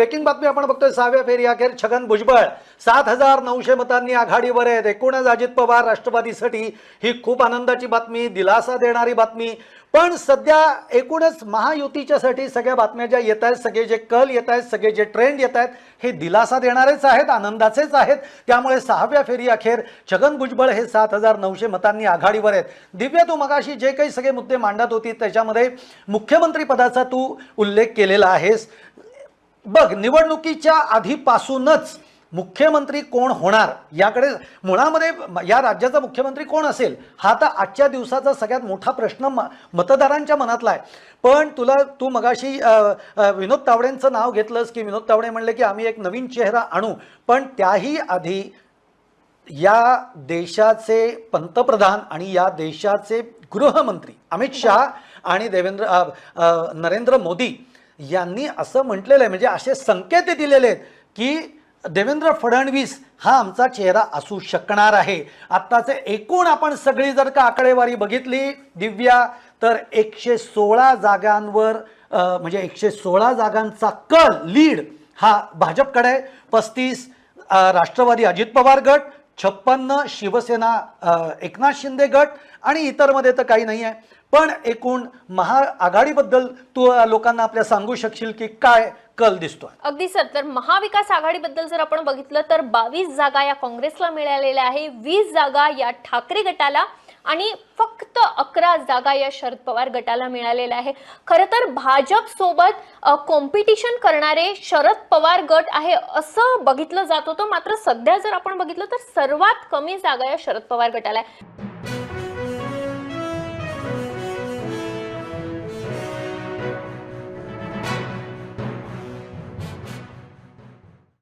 Breaking बातमी आपण बघतोय सहाव्या फेरी अखेर छगन भुजबळ. सात हजार नऊशे मतांनी आघाडीवर आहेत एकूणच अजित पवार राष्ट्रवादीसाठी ही खूप आनंदाची बातमी दिलासा देणारी बातमी. पण सध्या एकूणच महायुतीच्यासाठी सगळ्या बातम्या ज्या येत आहेत सगळे जे कल येत आहेत सगळे जे ट्रेंड येत आहेत हे दिलासा देणारेच आहेत आनंदाचेच आहेत. त्यामुळे सहाव्या फेरी अखेर छगन भुजबळ हे सात हजार नऊशे मतांनी आघाडीवर आहेत. दिव्या तू मगाशी जे काही सगळे मुद्दे मांडत होती त्याच्यामध्ये मुख्यमंत्री पदाचा तू उल्लेख केलेला आहेस. बघ निवडणुकीच्या आधीपासूनच मुख्यमंत्री कोण होणार याकडे मुळामध्ये या राज्याचा मुख्यमंत्री कोण असेल हा तर आजच्या दिवसाचा सगळ्यात मोठा प्रश्न म मतदारांच्या मनातला आहे. पण तुला तू मगाशी विनोद तावडेंचं नाव घेतलंस की विनोद तावडे म्हणले की आम्ही एक नवीन चेहरा आणू. पण त्याही आधी या देशाचे पंतप्रधान आणि या देशाचे गृहमंत्री अमित शहा आणि देवेंद्र नरेंद्र मोदी यांनी असं म्हटलेलं आहे म्हणजे असे संकेत दिलेले आहेत की देवेंद्र फडणवीस हा आमचा चेहरा असू शकणार आहे. आत्ताचे एकूण आपण सगळी जर का आकडेवारी बघितली दिव्या तर एकशे सोळा जागांवर म्हणजे एकशे सोळा जागांचा कल लीड हा भाजपकडे आहे. पस्तीस राष्ट्रवादी अजित पवार गट छप्पन्न शिवसेना एकनाथ शिंदे गट आणि इतरमध्ये तर काही नाही आहे पण एकूण महाआघाडीबद्दल तू लोकांना आपल्या सांगू शकशील की काय कल दिसतोय? अगदी सर तर महाविकास आघाडीबद्दल जर आपण बघितलं तर बावीस जागा या काँग्रेसला मिळालेल्या आहे. वीस जागा या ठाकरे गटाला आणि फक्त अकरा जागा या शरद पवार गटाला मिळालेल्या आहे खरं तर भाजप सोबत कॉम्पिटिशन करणारे शरद पवार गट आहे असं बघितलं जात होतं. मात्र सध्या जर आपण बघितलं तर सर्वात कमी जागा या शरद पवार गटाला आहे.